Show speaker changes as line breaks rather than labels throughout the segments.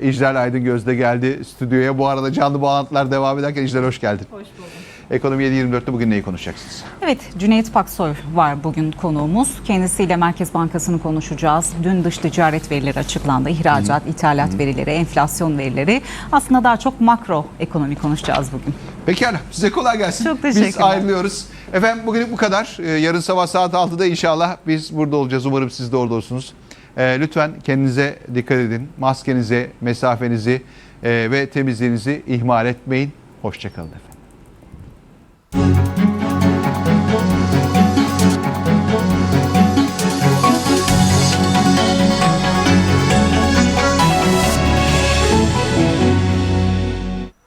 Ee, İclal Aydın Gözde geldi stüdyoya. Bu arada canlı bağlantılar devam ederken İclal hoş geldin.
Hoş bulduk.
Ekonomi 7.24'te bugün neyi konuşacaksınız?
Evet, Cüneyt Paksoy var bugün konuğumuz. Kendisiyle Merkez Bankası'nı konuşacağız. Dün dış ticaret verileri açıklandı. İhracat, ithalat verileri, enflasyon verileri. Aslında daha çok makro ekonomi konuşacağız bugün.
Pekala size kolay gelsin.
Çok
Biz
teşekkürler.
ayrılıyoruz. Efendim bugünlük bu kadar. Ee, yarın sabah saat 6'da inşallah biz burada olacağız. Umarım siz de orada olursunuz. Ee, lütfen kendinize dikkat edin. Maskenize, mesafenizi e, ve temizliğinizi ihmal etmeyin. Hoşçakalın efendim.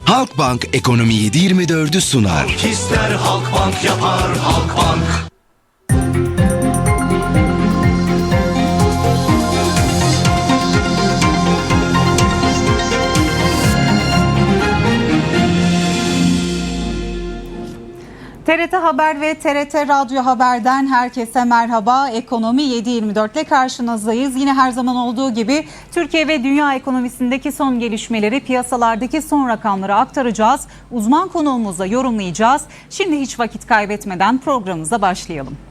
Halkbank Ekonomi 724'ü sunar.
İster Halkbank yapar Halkbank.
TRT Haber ve TRT Radyo Haber'den herkese merhaba. Ekonomi 7.24 ile karşınızdayız. Yine her zaman olduğu gibi Türkiye ve dünya ekonomisindeki son gelişmeleri, piyasalardaki son rakamları aktaracağız. Uzman konuğumuzla yorumlayacağız. Şimdi hiç vakit kaybetmeden programımıza başlayalım.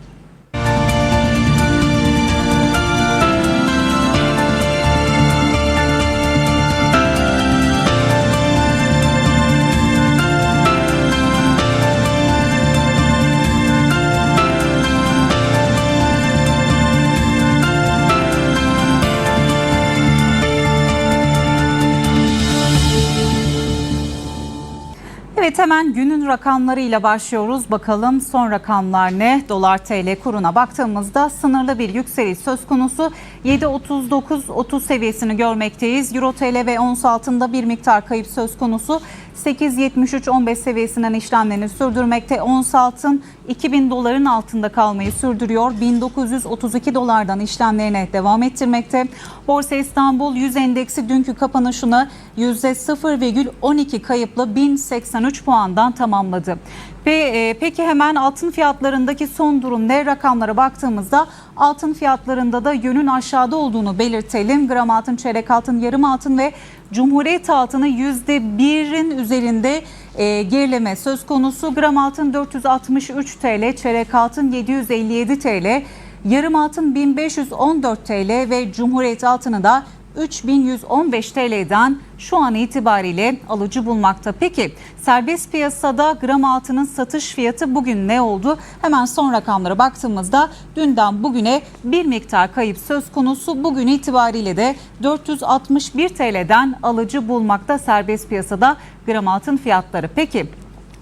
Hemen günün rakamlarıyla başlıyoruz. Bakalım son rakamlar ne? Dolar TL kuruna baktığımızda sınırlı bir yükseliş söz konusu. 7.39-30 seviyesini görmekteyiz. Euro TL ve ons altında bir miktar kayıp söz konusu. 8.73-15 seviyesinden işlemlerini sürdürmekte. Ons altın 2000 doların altında kalmayı sürdürüyor. 1932 dolardan işlemlerine devam ettirmekte. Borsa İstanbul 100 endeksi dünkü kapanışını %0,12 kayıpla 1083 puandan tamamladı. E, peki hemen altın fiyatlarındaki son durum ne? Rakamlara baktığımızda altın fiyatlarında da yönün aşağıda olduğunu belirtelim. Gram altın, çeyrek altın, yarım altın ve Cumhuriyet altını %1'in üzerinde e, gerileme söz konusu. Gram altın 463 TL, çeyrek altın 757 TL, yarım altın 1514 TL ve Cumhuriyet altını da 3115 TL'den şu an itibariyle alıcı bulmakta. Peki serbest piyasada gram altının satış fiyatı bugün ne oldu? Hemen son rakamlara baktığımızda dünden bugüne bir miktar kayıp söz konusu. Bugün itibariyle de 461 TL'den alıcı bulmakta serbest piyasada gram altın fiyatları. Peki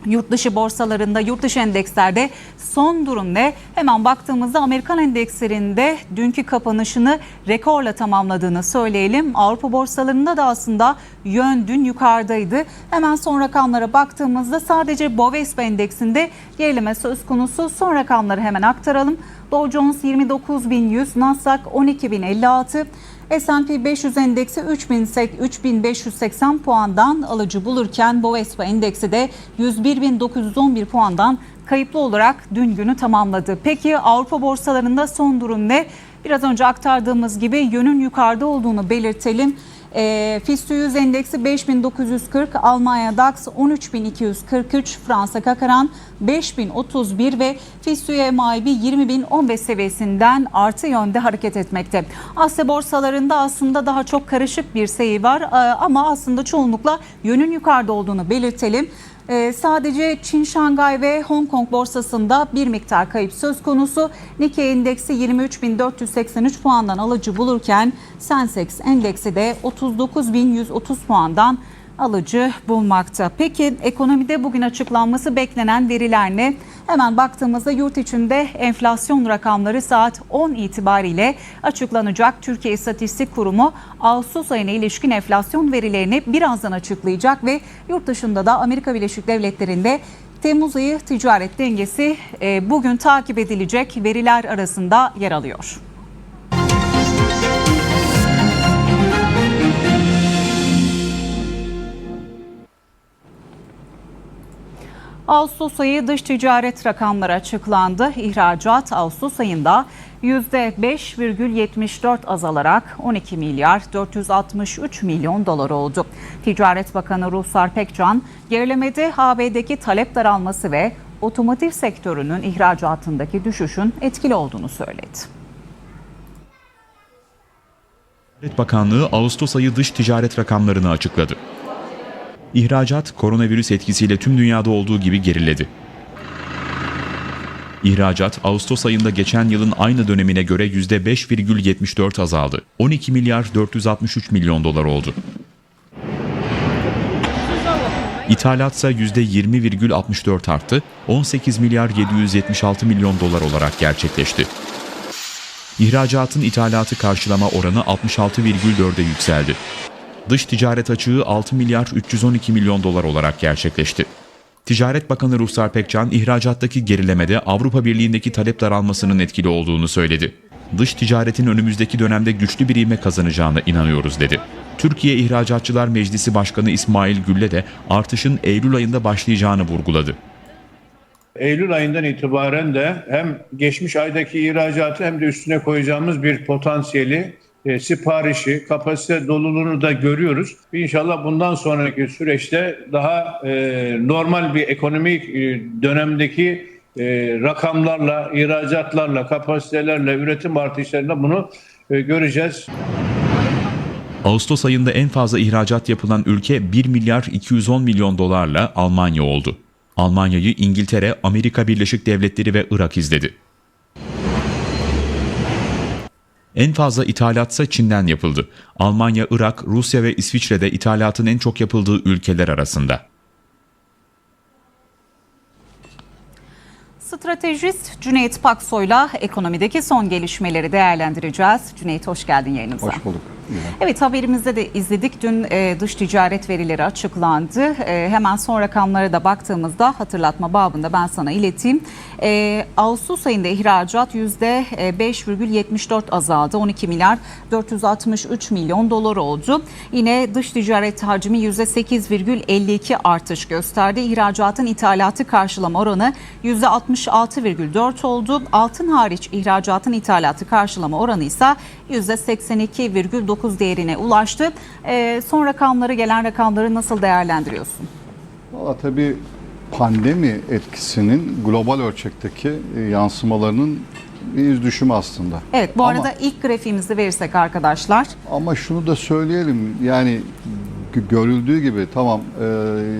Yurt dışı borsalarında, yurt dışı endekslerde son durum ne? Hemen baktığımızda Amerikan endekslerinde dünkü kapanışını rekorla tamamladığını söyleyelim. Avrupa borsalarında da aslında yön dün yukarıdaydı. Hemen son rakamlara baktığımızda sadece Bovespa endeksinde gerileme söz konusu. Son rakamları hemen aktaralım. Dow Jones 29.100, Nasdaq 12.056, S&P 500 endeksi 3580 puandan alıcı bulurken Bovespa endeksi de 101.911 puandan kayıplı olarak dün günü tamamladı. Peki Avrupa borsalarında son durum ne? Biraz önce aktardığımız gibi yönün yukarıda olduğunu belirtelim. E, FİST 100 endeksi 5940, Almanya DAX 13243, Fransa Kakaran 5031 ve FİST MIB 20015 seviyesinden artı yönde hareket etmekte. Asya borsalarında aslında daha çok karışık bir seyir var e, ama aslında çoğunlukla yönün yukarıda olduğunu belirtelim. Ee, sadece Çin, Şangay ve Hong Kong borsasında bir miktar kayıp söz konusu. Nikkei endeksi 23.483 puandan alıcı bulurken Sensex endeksi de 39.130 puandan alıcı bulmakta. Peki ekonomide bugün açıklanması beklenen veriler ne? Hemen baktığımızda yurt içinde enflasyon rakamları saat 10 itibariyle açıklanacak. Türkiye İstatistik Kurumu Ağustos ayına ilişkin enflasyon verilerini birazdan açıklayacak ve yurt dışında da Amerika Birleşik Devletleri'nde Temmuz ayı ticaret dengesi e, bugün takip edilecek veriler arasında yer alıyor. Ağustos ayı dış ticaret rakamları açıklandı. İhracat Ağustos ayında %5,74 azalarak 12 milyar 463 milyon dolar oldu. Ticaret Bakanı Ruhsar Pekcan, gerilemede AB'deki talep daralması ve otomotiv sektörünün ihracatındaki düşüşün etkili olduğunu söyledi.
Ticaret Bakanlığı Ağustos ayı dış ticaret rakamlarını açıkladı. İhracat koronavirüs etkisiyle tüm dünyada olduğu gibi geriledi. İhracat Ağustos ayında geçen yılın aynı dönemine göre %5,74 azaldı. 12 milyar 463 milyon dolar oldu. İthalat ise %20,64 arttı, 18 milyar 776 milyon dolar olarak gerçekleşti. İhracatın ithalatı karşılama oranı 66,4'e yükseldi. Dış ticaret açığı 6 milyar 312 milyon dolar olarak gerçekleşti. Ticaret Bakanı Ruhsar Pekcan, ihracattaki gerilemede Avrupa Birliği'ndeki talep daralmasının etkili olduğunu söyledi. Dış ticaretin önümüzdeki dönemde güçlü bir ivme kazanacağına inanıyoruz dedi. Türkiye İhracatçılar Meclisi Başkanı İsmail Gülle de artışın Eylül ayında başlayacağını vurguladı.
Eylül ayından itibaren de hem geçmiş aydaki ihracatı hem de üstüne koyacağımız bir potansiyeli, e, siparişi, kapasite doluluğunu da görüyoruz. İnşallah bundan sonraki süreçte daha e, normal bir ekonomik e, dönemdeki e, rakamlarla, ihracatlarla, kapasitelerle, üretim artışlarıyla bunu e, göreceğiz.
Ağustos ayında en fazla ihracat yapılan ülke 1 milyar 210 milyon dolarla Almanya oldu. Almanya'yı İngiltere, Amerika Birleşik Devletleri ve Irak izledi. En fazla ithalatsa Çin'den yapıldı. Almanya, Irak, Rusya ve İsviçre'de ithalatın en çok yapıldığı ülkeler arasında.
Stratejist Cüneyt Paksoy'la ekonomideki son gelişmeleri değerlendireceğiz. Cüneyt hoş geldin yayınımıza.
Hoş bulduk.
Evet haberimizde de izledik. Dün e, dış ticaret verileri açıklandı. E, hemen son rakamlara da baktığımızda hatırlatma babında ben sana ileteyim. E, Ağustos ayında ihracat %5,74 azaldı. 12 milyar 463 milyon dolar oldu. Yine dış ticaret hacmi %8,52 artış gösterdi. İhracatın ithalatı karşılama oranı %66,4 oldu. Altın hariç ihracatın ithalatı karşılama oranı ise %82,9 değerine ulaştı. Ee, son rakamları gelen rakamları nasıl değerlendiriyorsun?
Valla tabii pandemi etkisinin global ölçekteki e, yansımalarının bir iz düşümü aslında.
Evet bu
Ama-
arada ilk grafiğimizi verirsek arkadaşlar.
Ama şunu da söyleyelim yani görüldüğü gibi tamam e,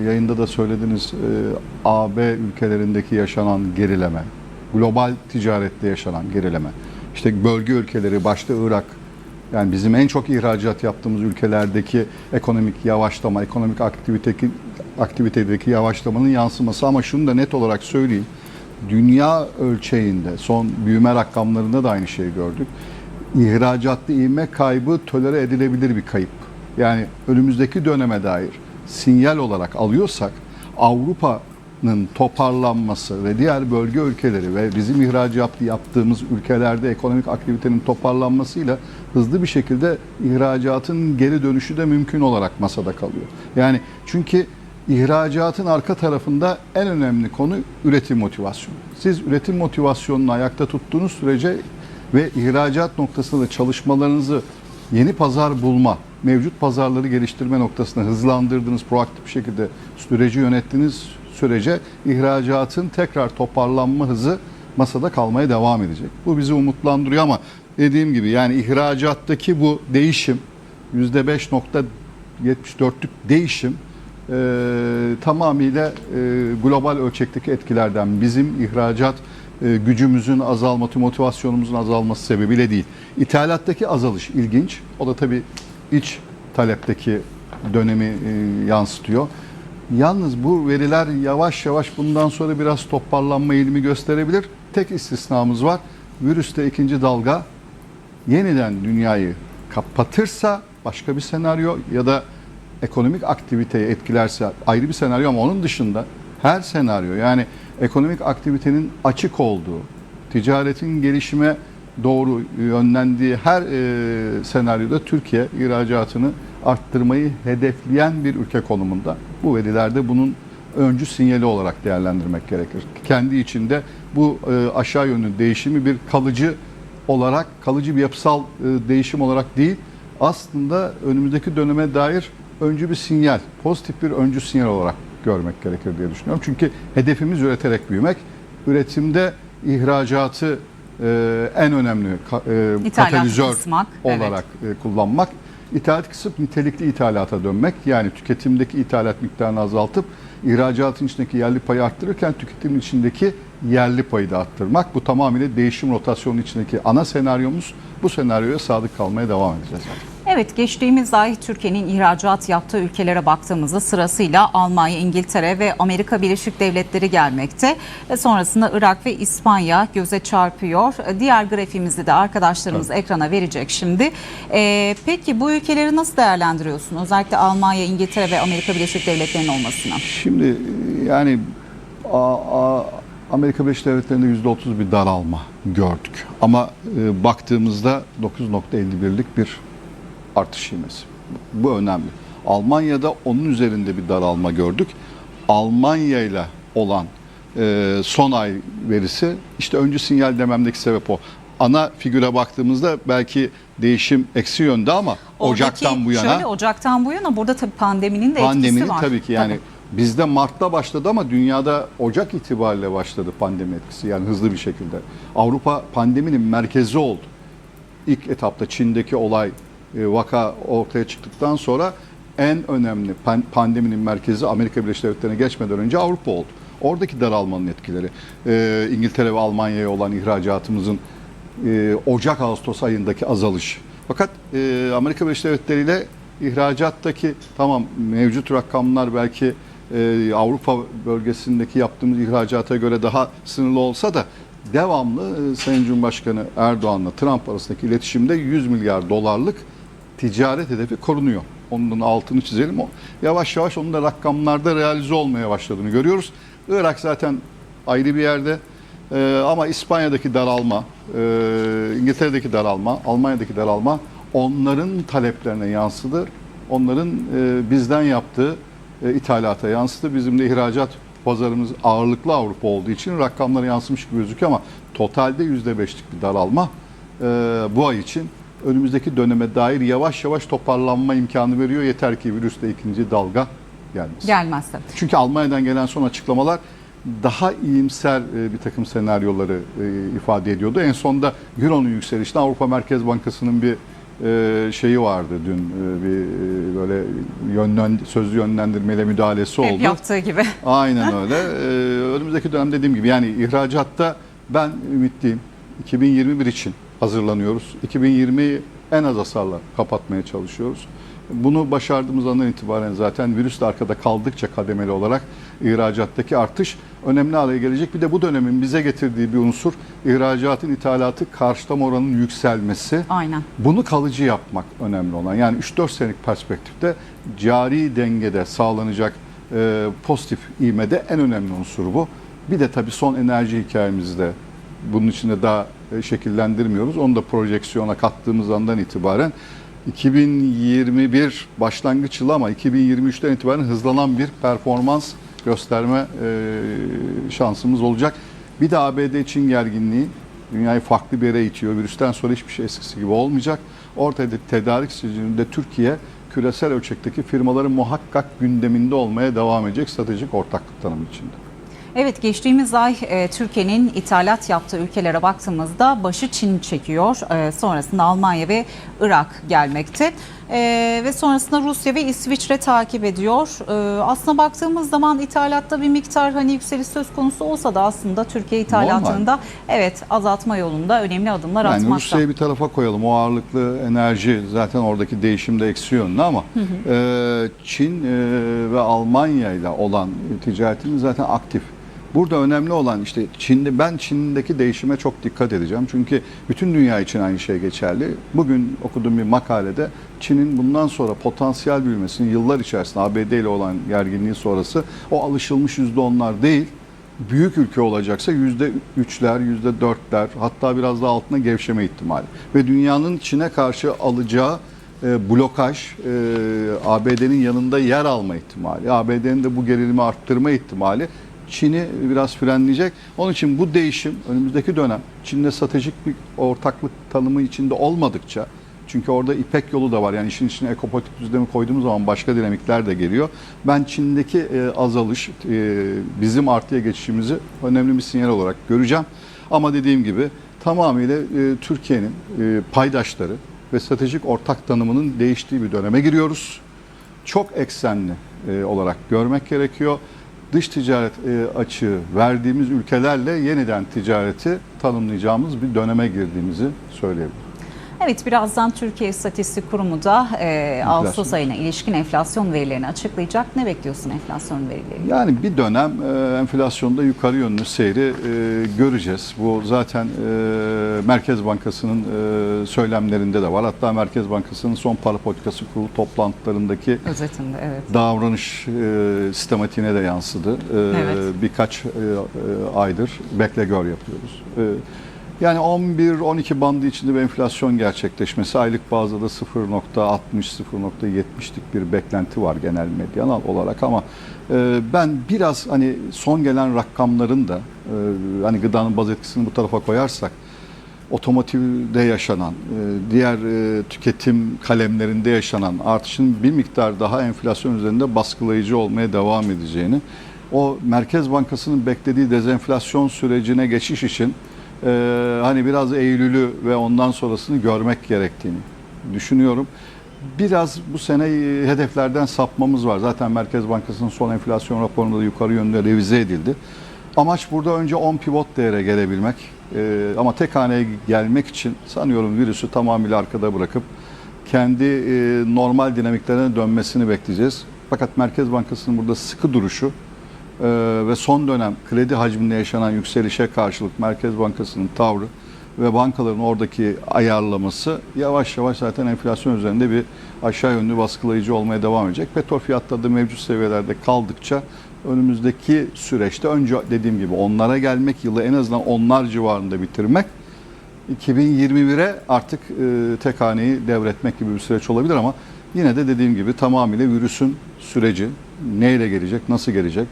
yayında da söylediniz e, AB ülkelerindeki yaşanan gerileme, global ticarette yaşanan gerileme, işte bölge ülkeleri başta Irak yani bizim en çok ihracat yaptığımız ülkelerdeki ekonomik yavaşlama, ekonomik aktiviteki, aktivitedeki yavaşlamanın yansıması ama şunu da net olarak söyleyeyim. Dünya ölçeğinde son büyüme rakamlarında da aynı şeyi gördük. İhracatta ivme kaybı tolere edilebilir bir kayıp. Yani önümüzdeki döneme dair sinyal olarak alıyorsak Avrupa'nın toparlanması ve diğer bölge ülkeleri ve bizim ihracat yaptığımız ülkelerde ekonomik aktivitenin toparlanmasıyla hızlı bir şekilde ihracatın geri dönüşü de mümkün olarak masada kalıyor. Yani çünkü İhracatın arka tarafında en önemli konu üretim motivasyonu. Siz üretim motivasyonunu ayakta tuttuğunuz sürece ve ihracat noktasında çalışmalarınızı yeni pazar bulma, mevcut pazarları geliştirme noktasında hızlandırdığınız, proaktif bir şekilde süreci yönettiğiniz sürece ihracatın tekrar toparlanma hızı masada kalmaya devam edecek. Bu bizi umutlandırıyor ama dediğim gibi yani ihracattaki bu değişim %5.74'lük değişim e, tamamıyla e, global ölçekteki etkilerden bizim ihracat e, gücümüzün azalması, motivasyonumuzun azalması sebebiyle değil. İthalattaki azalış ilginç. O da tabii iç talepteki dönemi e, yansıtıyor. Yalnız bu veriler yavaş yavaş bundan sonra biraz toparlanma eğilimi gösterebilir. Tek istisnamız var. Virüste ikinci dalga yeniden dünyayı kapatırsa başka bir senaryo ya da ekonomik aktiviteyi etkilerse ayrı bir senaryo ama onun dışında her senaryo yani ekonomik aktivitenin açık olduğu, ticaretin gelişime doğru yönlendiği her e, senaryoda Türkiye ihracatını arttırmayı hedefleyen bir ülke konumunda. Bu verilerde bunun öncü sinyali olarak değerlendirmek gerekir. Kendi içinde bu e, aşağı yönlü değişimi bir kalıcı olarak kalıcı bir yapısal e, değişim olarak değil aslında önümüzdeki döneme dair öncü bir sinyal, pozitif bir öncü sinyal olarak görmek gerekir diye düşünüyorum. Çünkü hedefimiz üreterek büyümek. Üretimde ihracatı e, en önemli ka- e, katalizör
kısmak, evet.
olarak e, kullanmak. İthalat kısıp nitelikli ithalata dönmek. Yani tüketimdeki ithalat miktarını azaltıp ihracatın içindeki yerli payı arttırırken tüketimin içindeki yerli payı da arttırmak. Bu tamamıyla değişim rotasyonu içindeki ana senaryomuz. Bu senaryoya sadık kalmaya devam edeceğiz.
Evet geçtiğimiz ay Türkiye'nin ihracat yaptığı ülkelere baktığımızda sırasıyla Almanya, İngiltere ve Amerika Birleşik Devletleri gelmekte. Ve sonrasında Irak ve İspanya göze çarpıyor. Diğer grafiğimizi de arkadaşlarımız ekrana verecek şimdi. Ee, peki bu ülkeleri nasıl değerlendiriyorsun? Özellikle Almanya, İngiltere ve Amerika Birleşik Devletleri'nin olmasına.
Şimdi e, yani a- a- Amerika Birleşik Devletleri'nde %30 bir daralma gördük. Ama e, baktığımızda 9.51'lik bir artış ivmesi. Bu önemli. Almanya'da onun üzerinde bir daralma gördük. Almanya ile olan e, son ay verisi işte öncü sinyal dememdeki sebep o. Ana figüre baktığımızda belki değişim eksi yönde ama
Oradaki-
Ocak'tan bu yana
Şöyle Ocak'tan bu yana burada tabii pandeminin de
pandeminin
etkisi var.
tabii ki yani bizde Mart'ta başladı ama dünyada Ocak itibariyle başladı pandemi etkisi yani hızlı bir şekilde. Avrupa pandeminin merkezi oldu. İlk etapta Çin'deki olay vaka ortaya çıktıktan sonra en önemli pan- pandeminin merkezi Amerika Birleşik Devletleri'ne geçmeden önce Avrupa oldu. Oradaki daralmanın etkileri, e, İngiltere ve Almanya'ya olan ihracatımızın e, Ocak-Ağustos ayındaki azalış. Fakat e, Amerika Birleşik Devletleri ile ihracattaki tamam mevcut rakamlar belki e, Avrupa bölgesindeki yaptığımız ihracata göre daha sınırlı olsa da devamlı e, Sayın Cumhurbaşkanı Erdoğan'la Trump arasındaki iletişimde 100 milyar dolarlık ticaret hedefi korunuyor. Onun altını çizelim. Yavaş yavaş onun da rakamlarda realize olmaya başladığını görüyoruz. Irak zaten ayrı bir yerde. Ee, ama İspanya'daki daralma, e, İngiltere'deki daralma, Almanya'daki daralma onların taleplerine yansıdı. Onların e, bizden yaptığı e, ithalata yansıdı. Bizim de ihracat pazarımız ağırlıklı Avrupa olduğu için rakamlara yansımış gibi gözüküyor ama totalde %5'lik bir daralma e, bu ay için önümüzdeki döneme dair yavaş yavaş toparlanma imkanı veriyor. Yeter ki virüste ikinci dalga gelmesin.
Gelmezse.
Çünkü Almanya'dan gelen son açıklamalar daha iyimser e, bir takım senaryoları e, ifade ediyordu. En sonunda Euro'nun yükselişinde Avrupa Merkez Bankası'nın bir e, şeyi vardı dün bir böyle yönlen, sözlü yönlendirmeyle müdahalesi
Hep
oldu.
yaptığı gibi.
Aynen öyle. Önümüzdeki dönem dediğim gibi yani ihracatta ben ümitliyim. 2021 için hazırlanıyoruz. 2020'yi en az hasarla kapatmaya çalışıyoruz. Bunu başardığımız andan itibaren zaten virüsle arkada kaldıkça kademeli olarak ihracattaki artış önemli hale gelecek. Bir de bu dönemin bize getirdiği bir unsur ihracatın ithalatı karşılama oranının yükselmesi.
Aynen.
Bunu kalıcı yapmak önemli olan. Yani 3-4 senelik perspektifte cari dengede sağlanacak e, pozitif ivmede en önemli unsur bu. Bir de tabii son enerji hikayemizde bunun içinde daha e, şekillendirmiyoruz. Onu da projeksiyona kattığımız andan itibaren 2021 başlangıç yılı ama 2023'ten itibaren hızlanan bir performans gösterme e, şansımız olacak. Bir de ABD için gerginliği dünyayı farklı bir yere itiyor. Virüsten sonra hiçbir şey eskisi gibi olmayacak. Ortada tedarik sürecinde Türkiye küresel ölçekteki firmaların muhakkak gündeminde olmaya devam edecek stratejik ortaklık tanımı içinde.
Evet geçtiğimiz ay e, Türkiye'nin ithalat yaptığı ülkelere baktığımızda başı Çin çekiyor. E, sonrasında Almanya ve Irak gelmekte. E, ve sonrasında Rusya ve İsviçre takip ediyor. E, aslında baktığımız zaman ithalatta bir miktar hani yükseliş söz konusu olsa da aslında Türkiye ithalatında evet azaltma yolunda önemli adımlar
Yani
atmakta.
Rusya'yı bir tarafa koyalım. O ağırlıklı enerji zaten oradaki değişimde eksi yönlü ama e, Çin e, ve Almanya ile olan ticaretimiz zaten aktif. Burada önemli olan işte Çin'de ben Çin'deki değişime çok dikkat edeceğim. Çünkü bütün dünya için aynı şey geçerli. Bugün okuduğum bir makalede Çin'in bundan sonra potansiyel büyümesini yıllar içerisinde ABD ile olan gerginliği sonrası o alışılmış %10'lar değil büyük ülke olacaksa yüzde üçler, yüzde dörtler hatta biraz daha altına gevşeme ihtimali. Ve dünyanın Çin'e karşı alacağı e, blokaj, e, ABD'nin yanında yer alma ihtimali, ABD'nin de bu gerilimi arttırma ihtimali Çin'i biraz frenleyecek. Onun için bu değişim önümüzdeki dönem Çin'le stratejik bir ortaklık tanımı içinde olmadıkça çünkü orada İpek yolu da var. Yani işin içine ekopolitik düzlemi koyduğumuz zaman başka dinamikler de geliyor. Ben Çin'deki e, azalış, e, bizim artıya geçişimizi önemli bir sinyal olarak göreceğim. Ama dediğim gibi tamamıyla e, Türkiye'nin e, paydaşları ve stratejik ortak tanımının değiştiği bir döneme giriyoruz. Çok eksenli e, olarak görmek gerekiyor. Dış ticaret e, açığı verdiğimiz ülkelerle yeniden ticareti tanımlayacağımız bir döneme girdiğimizi söyleyebilirim.
Evet birazdan Türkiye İstatistik Kurumu da e, Ağustos ayına ilişkin enflasyon verilerini açıklayacak. Ne bekliyorsun enflasyon verileriyle?
Yani bir dönem e, enflasyonda yukarı yönlü seyri e, göreceğiz. Bu zaten e, Merkez Bankası'nın e, söylemlerinde de var. Hatta Merkez Bankası'nın son para politikası kurulu toplantılarındaki
Özetinde evet.
davranış e, sistematiğine de yansıdı. E,
Evet.
Birkaç e, e, aydır bekle gör yapıyoruz. E, yani 11-12 bandı içinde bir enflasyon gerçekleşmesi aylık bazda da 0.60-0.70'lik bir beklenti var genel medyanal olarak ama e, ben biraz hani son gelen rakamların da e, hani gıdanın baz etkisini bu tarafa koyarsak otomotivde yaşanan, e, diğer e, tüketim kalemlerinde yaşanan artışın bir miktar daha enflasyon üzerinde baskılayıcı olmaya devam edeceğini, o Merkez Bankası'nın beklediği dezenflasyon sürecine geçiş için e, hani biraz Eylül'ü ve ondan sonrasını görmek gerektiğini düşünüyorum. Biraz bu sene e, hedeflerden sapmamız var. Zaten Merkez Bankası'nın son enflasyon raporunda da yukarı yönde revize edildi. Amaç burada önce 10 pivot değere gelebilmek. Ee, ama tek haneye gelmek için sanıyorum virüsü tamamıyla arkada bırakıp kendi e, normal dinamiklerine dönmesini bekleyeceğiz. Fakat Merkez Bankası'nın burada sıkı duruşu e, ve son dönem kredi hacminde yaşanan yükselişe karşılık Merkez Bankası'nın tavrı ve bankaların oradaki ayarlaması yavaş yavaş zaten enflasyon üzerinde bir aşağı yönlü baskılayıcı olmaya devam edecek. Petrol fiyatları da mevcut seviyelerde kaldıkça önümüzdeki süreçte önce dediğim gibi onlara gelmek yılı en azından onlar civarında bitirmek 2021'e artık e, tek haneyi devretmek gibi bir süreç olabilir ama yine de dediğim gibi tamamıyla virüsün süreci neyle gelecek, nasıl gelecek,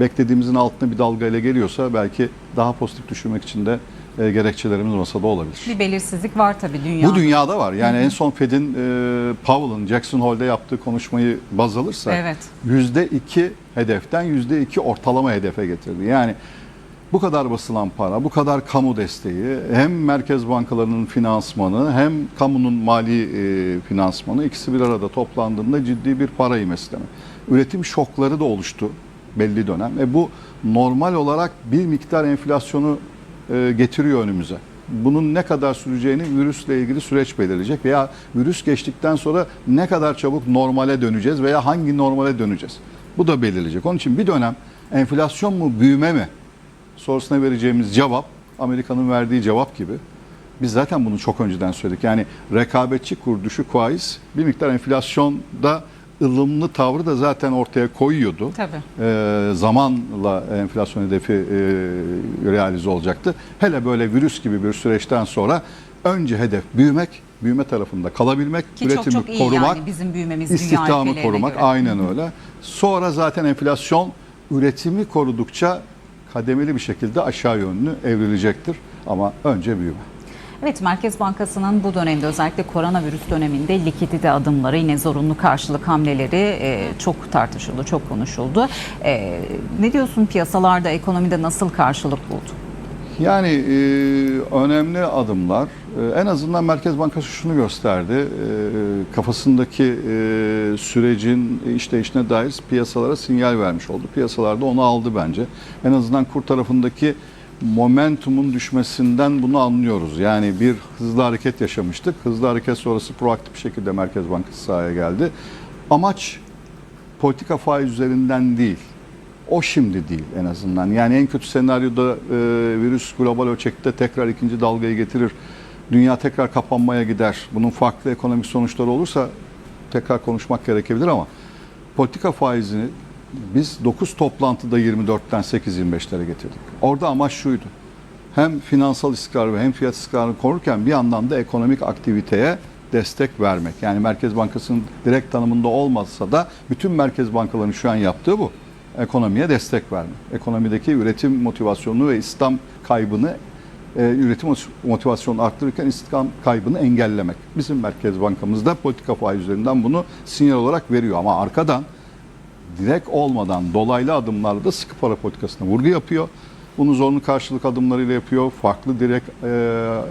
beklediğimizin altında bir dalga ile geliyorsa belki daha pozitif düşünmek için de e, gerekçelerimiz masada olabilir.
Bir belirsizlik var tabii dünyada.
Bu dünyada var. Yani en son Fed'in e, Powell'ın Jackson Hole'de yaptığı konuşmayı baz alırsak
Evet.
yüzde iki hedeften yüzde iki ortalama hedefe getirdi. Yani bu kadar basılan para, bu kadar kamu desteği, hem merkez bankalarının finansmanı hem kamunun mali e, finansmanı ikisi bir arada toplandığında ciddi bir para ivmesi demek. Üretim şokları da oluştu belli dönem. E bu normal olarak bir miktar enflasyonu e, getiriyor önümüze. Bunun ne kadar süreceğini virüsle ilgili süreç belirleyecek veya virüs geçtikten sonra ne kadar çabuk normale döneceğiz veya hangi normale döneceğiz. Bu da belirleyecek. Onun için bir dönem enflasyon mu büyüme mi sorusuna vereceğimiz cevap Amerika'nın verdiği cevap gibi. Biz zaten bunu çok önceden söyledik. Yani rekabetçi kur düşük faiz bir miktar enflasyonda ılımlı tavrı da zaten ortaya koyuyordu.
Tabii.
Ee, zamanla enflasyon hedefi e, realize olacaktı. Hele böyle virüs gibi bir süreçten sonra önce hedef büyümek, büyüme tarafında kalabilmek,
Ki çok
üretimi
çok iyi
korumak,
yani bizim büyümemiz
istihdamı korumak
göre.
aynen öyle. Sonra zaten enflasyon üretimi korudukça kademeli bir şekilde aşağı yönlü evrilecektir. Ama önce büyüme.
Evet Merkez Bankası'nın bu dönemde özellikle koronavirüs döneminde likidite adımları yine zorunlu karşılık hamleleri e, çok tartışıldı, çok konuşuldu. E, ne diyorsun piyasalarda, ekonomide nasıl karşılık buldu?
Yani e, önemli adımlar. E, en azından Merkez Bankası şunu gösterdi. E, kafasındaki e, sürecin işleyişine dair piyasalara sinyal vermiş oldu. Piyasalar da onu aldı bence. En azından kur tarafındaki momentumun düşmesinden bunu anlıyoruz. Yani bir hızlı hareket yaşamıştık. Hızlı hareket sonrası proaktif bir şekilde Merkez Bankası sahaya geldi. Amaç politika faiz üzerinden değil. O şimdi değil en azından. Yani en kötü senaryoda e, virüs global ölçekte tekrar ikinci dalgayı getirir. Dünya tekrar kapanmaya gider. Bunun farklı ekonomik sonuçları olursa tekrar konuşmak gerekebilir ama politika faizini biz 9 toplantıda 24'ten 8-25'lere getirdik. Orada amaç şuydu. Hem finansal istikrar ve hem fiyat istikrarını korurken bir yandan da ekonomik aktiviteye destek vermek. Yani Merkez Bankası'nın direkt tanımında olmazsa da bütün merkez bankalarının şu an yaptığı bu. Ekonomiye destek vermek. Ekonomideki üretim motivasyonunu ve istihdam kaybını e, üretim motivasyonunu arttırırken istihdam kaybını engellemek. Bizim Merkez Bankamız da politika faizlerinden bunu sinyal olarak veriyor. Ama arkadan direkt olmadan dolaylı adımlarla da sıkı para politikasına vurgu yapıyor. Bunu zorunlu karşılık adımlarıyla yapıyor. Farklı direkt e,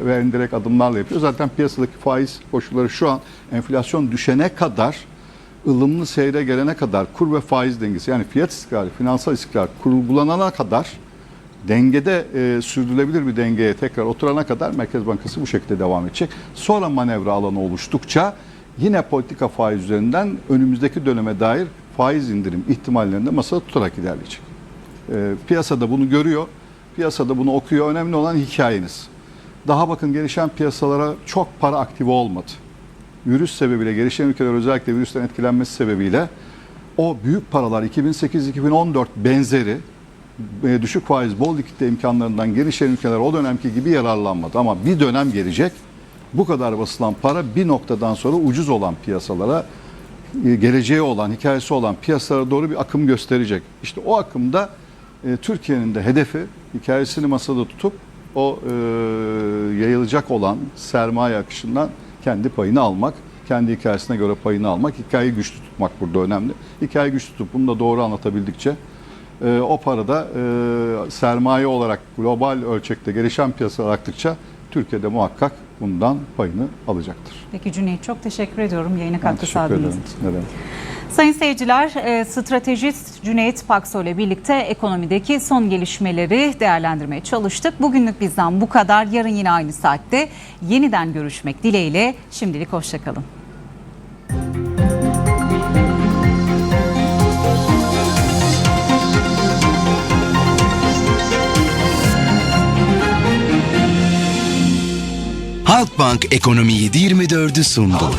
ve indirekt adımlarla yapıyor. Zaten piyasadaki faiz koşulları şu an enflasyon düşene kadar ılımlı seyre gelene kadar kur ve faiz dengesi yani fiyat istikrarı, finansal istikrar kurgulanana kadar dengede e, sürdürülebilir bir dengeye tekrar oturana kadar Merkez Bankası bu şekilde devam edecek. Sonra manevra alanı oluştukça yine politika faiz üzerinden önümüzdeki döneme dair faiz indirim ihtimallerini de masada tutarak ilerleyecek. E, piyasada bunu görüyor, piyasada bunu okuyor. Önemli olan hikayeniz. Daha bakın gelişen piyasalara çok para aktive olmadı. Virüs sebebiyle gelişen ülkeler özellikle virüsten etkilenmesi sebebiyle o büyük paralar 2008-2014 benzeri e, düşük faiz, bol likitte imkanlarından gelişen ülkeler o dönemki gibi yararlanmadı. Ama bir dönem gelecek. Bu kadar basılan para bir noktadan sonra ucuz olan piyasalara, geleceği olan, hikayesi olan piyasalara doğru bir akım gösterecek. İşte o akımda e, Türkiye'nin de hedefi hikayesini masada tutup o e, yayılacak olan sermaye akışından kendi payını almak, kendi hikayesine göre payını almak, hikayeyi güçlü tutmak burada önemli. Hikayeyi güçlü tutup bunu da doğru anlatabildikçe e, o para da e, sermaye olarak global ölçekte gelişen piyasalar arttıkça Türkiye'de muhakkak bundan payını alacaktır.
Peki Cüneyt çok teşekkür ediyorum yayına katkı sağladığınız için.
Ne demek.
Sayın seyirciler, e, stratejist Cüneyt Pakso ile birlikte ekonomideki son gelişmeleri değerlendirmeye çalıştık. Bugünlük bizden bu kadar. Yarın yine aynı saatte yeniden görüşmek dileğiyle. Şimdilik hoşçakalın.
Halkbank Ekonomi 724'ü sundu.